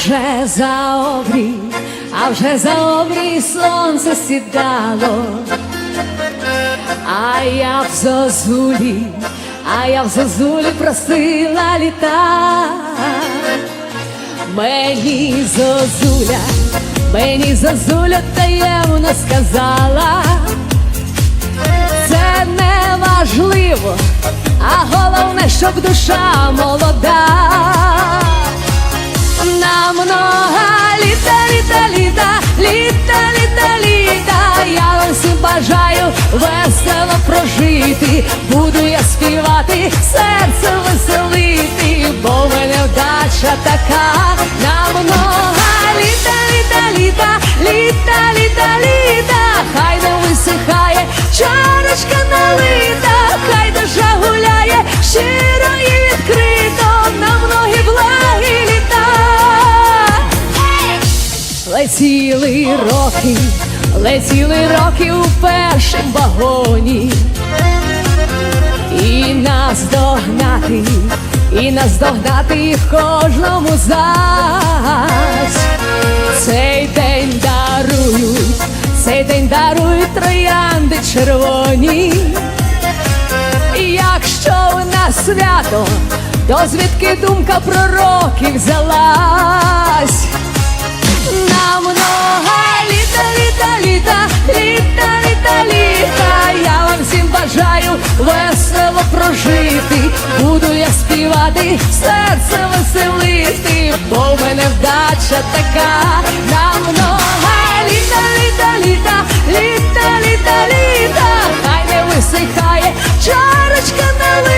вже за обрій, а вже за обрій сонце сідало, а я в зозулі, а я в зозулі просила літа. Мені зозуля, мені зозуля таємно сказала, це не важливо, а головне, щоб душа молода. Літа, літа, літа. Я вам всім бажаю весело прожити. Буду я співати, серце веселити, бо мене вдача така. На много літа, літа, літа, літа, літа, літа. Хай не висихає, чарочка налита, Летіли роки, летіли роки у першім вагоні. І нас догнати, і нас догнати кожному зась. Цей день дарують, цей день дарують троянди червоні. І Якщо у нас свято, то звідки думка про роки взялась? буду я співати, серце веселити, бо в мене вдача така. На много літа, літа, літа, літа, літа, літа, хай не висихає чарочка на